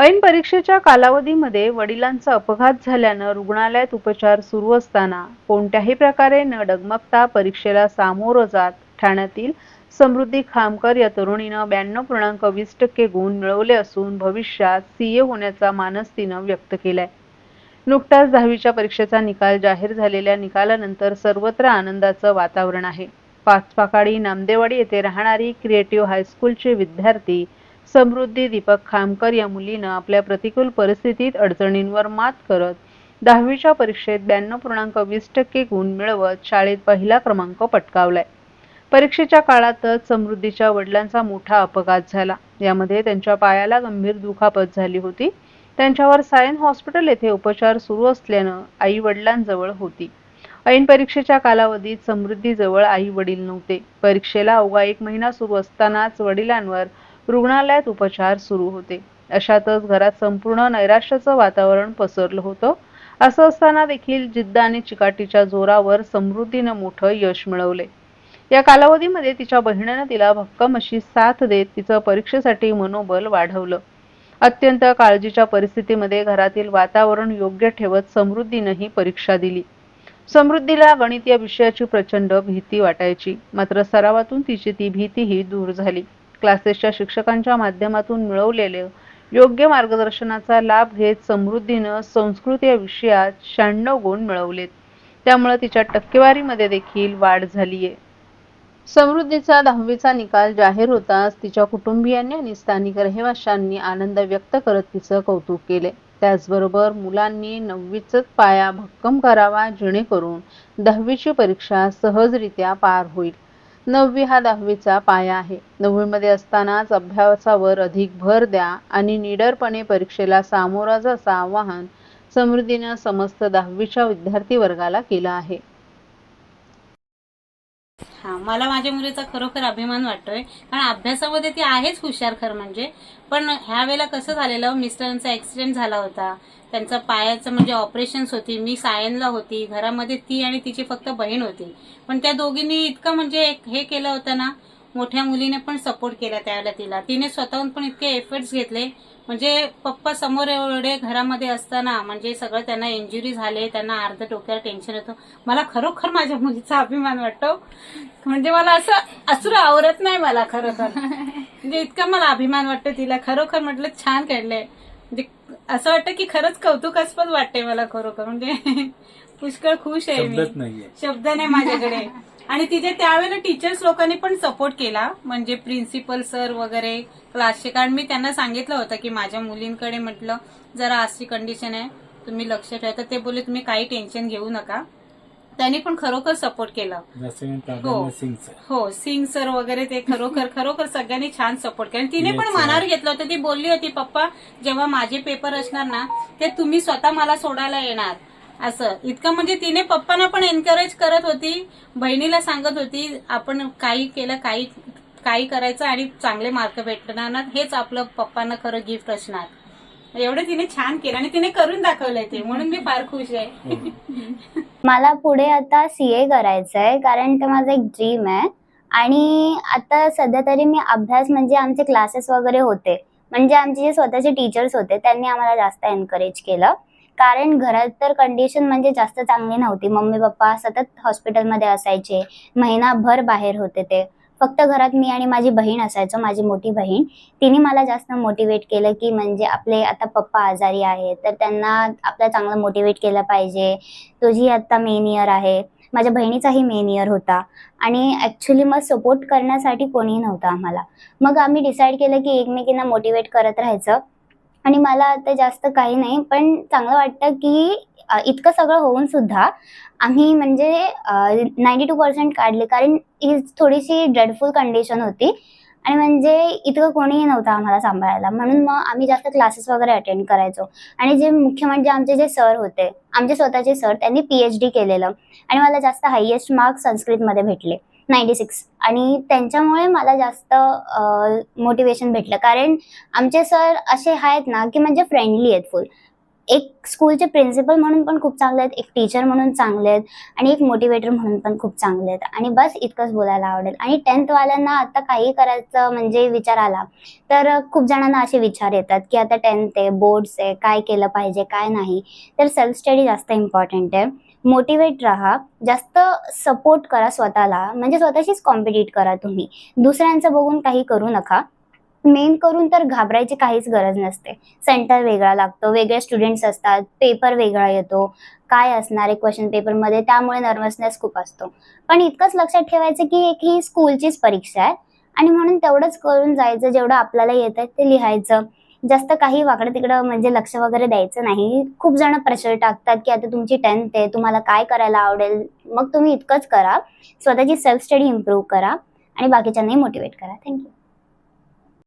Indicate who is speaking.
Speaker 1: ऐन परीक्षेच्या कालावधीमध्ये वडिलांचा अपघात झाल्यानं रुग्णालयात उपचार सुरू असताना कोणत्याही प्रकारे न डगमगता परीक्षेला सामोरं जात ठाण्यातील समृद्धी खामकर या तरुणीनं ब्याण्णव पूर्णांक वीस टक्के गुण मिळवले असून भविष्यात सीए होण्याचा मानस तिनं व्यक्त केलाय. नुकताच दहावीच्या परीक्षेचा निकाल जाहीर झालेल्या निकालानंतर सर्वत्र आनंदाचं वातावरण आहे. पाचपाकाडी नामदेवाडी येथे राहणारी क्रिएटिव्ह हायस्कूलचे विद्यार्थी समृद्धी दीपक खामकर या मुलीनं आपल्या प्रतिकूल परिस्थितीत अडचणींवर मात करत दहावीच्या परीक्षेत ब्याण्णव पूर्णांक वीस टक्के गुण मिळवत शाळेत पहिला क्रमांक पटकावलाय. परीक्षेच्या काळातच समृद्धीच्या वडिलांचा मोठा अपघात झाला. यामध्ये त्यांच्या पायाला गंभीर दुखापत झाली होती. त्यांच्यावर सायन हॉस्पिटल येथे उपचार सुरू असल्यानं आई वडिलांजवळ होती. ऐन परीक्षेच्या कालावधीत समृद्धीजवळ आई वडील नव्हते. परीक्षेला अवघा एक महिना सुरू असतानाच वडिलांवर रुग्णालयात उपचार सुरू होते. अशातच घरात संपूर्ण नैराश्याचं वातावरण पसरलं होतं. असं असताना देखील जिद्द आणि चिकाटीच्या जोरावर समृद्धीनं मोठं यश मिळवले. या कालावधीमध्ये तिच्या बहिणीनं तिला भक्कम अशी साथ देत तिचं परीक्षेसाठी मनोबल वाढवलं. अत्यंत काळजीच्या परिस्थितीमध्ये घरातील वातावरण योग्य ठेवत समृद्धीनं ही परीक्षा दिली. समृद्धीला गणित या विषयाची प्रचंड भीती वाटायची. मात्र सरावातून तिची ती भीतीही दूर झाली. क्लासेसच्या शिक्षकांच्या माध्यमातून मिळवलेले योग्य मार्गदर्शनाचा लाभ घेत समृद्धीनं संस्कृत या विषयात शहाण्णव गुण मिळवलेत. त्यामुळे तिच्या टक्केवारीमध्ये देखील वाढ झालीये. समृद्धीचा दहावीचा निकाल जाहीर होताच तिच्या कुटुंबियांनी आणि स्थानिक रहिवाशांनी आनंद व्यक्त करत तिचं कौतुक केले त्याचबरोबर मुलांनी नववीचाच पाया भक्कम करावा जेणेकरून दहावीची परीक्षा सहजरित्या पार होईल. नववी हा दहावीचा पाया आहे. नववीमध्ये असतानाच अभ्यासावर अधिक भर द्या आणि निडरपणे परीक्षेला सामोरा जसा आवाहन समृद्धीनं समस्त दहावीच्या विद्यार्थी वर्गाला केलं आहे.
Speaker 2: हा मला माझ्या मुलीचा खरोखर अभिमान वाटतोय. कारण अभ्यासामध्ये ती आहेच हुशार खरं म्हणजे. पण ह्या वेळेला कसं झालेलं मिस्टरांचा ऍक्सिडेंट झाला होता. त्यांचा पायाचं म्हणजे ऑपरेशन्स होती. मी सायनला होती. घरामध्ये ती आणि तिची फक्त बहीण होती. पण त्या दोघींनी इतकं म्हणजे हे केलं होतं ना मोठ्या मुलीने पण सपोर्ट केला त्यावेळेला तिला. तिने स्वतःहून पण इतके एफर्ट्स घेतले. म्हणजे पप्पा समोर एवढे घरामध्ये असताना म्हणजे सगळं त्यांना इंजुरी झाले त्यांना अर्ध डोक्याला टेन्शन येतं. मला खरोखर माझ्या मुलीचा अभिमान वाटतो. म्हणजे मला असं असुर आवरत नाही मला खरोखर म्हणजे इतका मला अभिमान वाटतो तिला. खरोखर म्हटलं छान म्हणजे असं वाटतं की खरंच कौतुकास्पद वाटते मला खरोखर. म्हणजे पुष्कळ खुश आहे मी.
Speaker 3: नाहीये.
Speaker 2: शब्द नाही माझ्याकडे. आणि तिथे त्यावेळेला टीचर्स लोकांनी पण सपोर्ट केला. म्हणजे प्रिन्सिपल सर वगैरे क्लासचे कारण मी त्यांना सांगितलं होतं की माझ्या मुलींकडे म्हटलं जरा अशी कंडिशन आहे. तुम्ही लक्ष ठेवा. तर ते बोलले तुम्ही काही टेन्शन घेऊ नका. त्यांनी पण खरोखर सपोर्ट केला. हो. हो सिंग सर वगैरे ते खरोखर खरोखर सगळ्यांनी छान सपोर्ट केला. तिने पण. मनावर घेतलं होतं. ती बोलली होती पप्पा जेव्हा माझे पेपर असणार ना ते तुम्ही स्वतः मला सोडायला येणार. असं. इतकं म्हणजे तिने पप्पांना पण एनकरेज करत होती बहिणीला सांगत होती आपण काही केलं काही काही करायचं आणि चांगले मार्क भेटणार हेच आपलं पप्पांना खरं गिफ्ट असणार. एवढं तिने छान केलं आणि तिने करून दाखवलंय ते म्हणून मी फार खुश आहे.
Speaker 4: मला पुढे आता सी ए करायचं आहे कारण ते माझं एक ड्रीम आहे. आणि आता सध्या तरी मी अभ्यास म्हणजे आमचे क्लासेस वगैरे होते. म्हणजे आमचे जे स्वतःचे टीचर्स होते त्यांनी आम्हाला जास्त एनकरेज केलं. कारण घरात तर कंडिशन म्हणजे जास्त चांगली नव्हती. मम्मी पप्पा सतत हॉस्पिटलमध्ये असायचे. महिनाभर बाहेर होते ते. फक्त घरात मी आणि माझी बहीण असायचो माझी मोठी बहीण. तिने मला जास्त मोटिवेट केलं की म्हणजे आपले आता पप्पा आजारी आहेत तर त्यांना आपल्याला चांगलं मोटिवेट केलं पाहिजे. तुझी आता मेन इयर आहे. माझ्या बहिणीचाही मेन इयर होता. आणि ॲक्च्युली मग सपोर्ट करण्यासाठी कोणीही नव्हतं आम्हाला. मग आम्ही डिसाईड केलं की एकमेकींना मोटिवेट करत राहायचं. आणि मला आता जास्त काही नाही पण चांगलं वाटतं की इतकं सगळं होऊन सुद्धा आम्ही म्हणजे नाईन्टी टू पर्सेंट काढले. कारण ही थोडीशी ड्रेडफुल कंडिशन होती. आणि म्हणजे इतकं कोणीही नव्हतं आम्हाला सांभाळायला. म्हणून मग आम्ही जास्त क्लासेस वगैरे अटेंड करायचो. आणि जे मुख्य म्हणजे आमचे जे सर होते आमचे स्वतःचे सर त्यांनी पी एच डी केलेलं. आणि मला जास्त हायेस्ट मार्क्स संस्कृतमध्ये भेटले. नाईन्टी सिक्स आणि त्यांच्यामुळे मला जास्त मोटिवेशन भेटलं. कारण आमचे सर असे आहेत ना की म्हणजे फ्रेंडली आहेत फुल एक स्कूलचे प्रिन्सिपल म्हणून पण खूप चांगले आहेत एक टीचर म्हणून चांगले आहेत आणि एक मोटिवेटर म्हणून पण खूप चांगले आहेत. आणि बस इतकंच बोलायला आवडेल. आणि टेन्थवाल्यांना आता काही करायचं म्हणजे विचार आला तर खूप जणांना असे विचार येतात की आता टेन्थ आहे बोर्ड्स आहे काय केलं पाहिजे काय नाही. तर सेल्फ स्टडी जास्त इम्पॉर्टंट आहे. मोटिवेट राहा. जास्त सपोर्ट करा स्वतःला. म्हणजे स्वतःशीच कॉम्पिटिट करा तुम्ही. दुसऱ्यांचं बघून काही करू नका. मेन करून तर घाबरायची काहीच गरज नसते. सेंटर वेगळा लागतो वेगळे स्टुडंट्स असतात पेपर वेगळा येतो काय असणार आहे क्वेश्चन पेपरमध्ये त्यामुळे नर्वसनेस खूप असतो. पण इतकंच लक्षात ठेवायचं की एक ही स्कूलचीच परीक्षा आहे आणि म्हणून तेवढंच करून जायचं जेवढं आपल्याला येत आहे ते लिहायचं. जास्त काही वाकडं तिकडं म्हणजे लक्ष वगैरे द्यायचं नाही. खूप जण प्रेशर टाकतात की आता तुमची टेन्थ आहे तुम्हाला काय करायला आवडेल? मग तुम्ही इतकंच करा. स्वतःची सेल्फ स्टडी इम्प्रूव्ह करा आणि बाकीच्यांनाही मोटिवेट करा. थँक्यू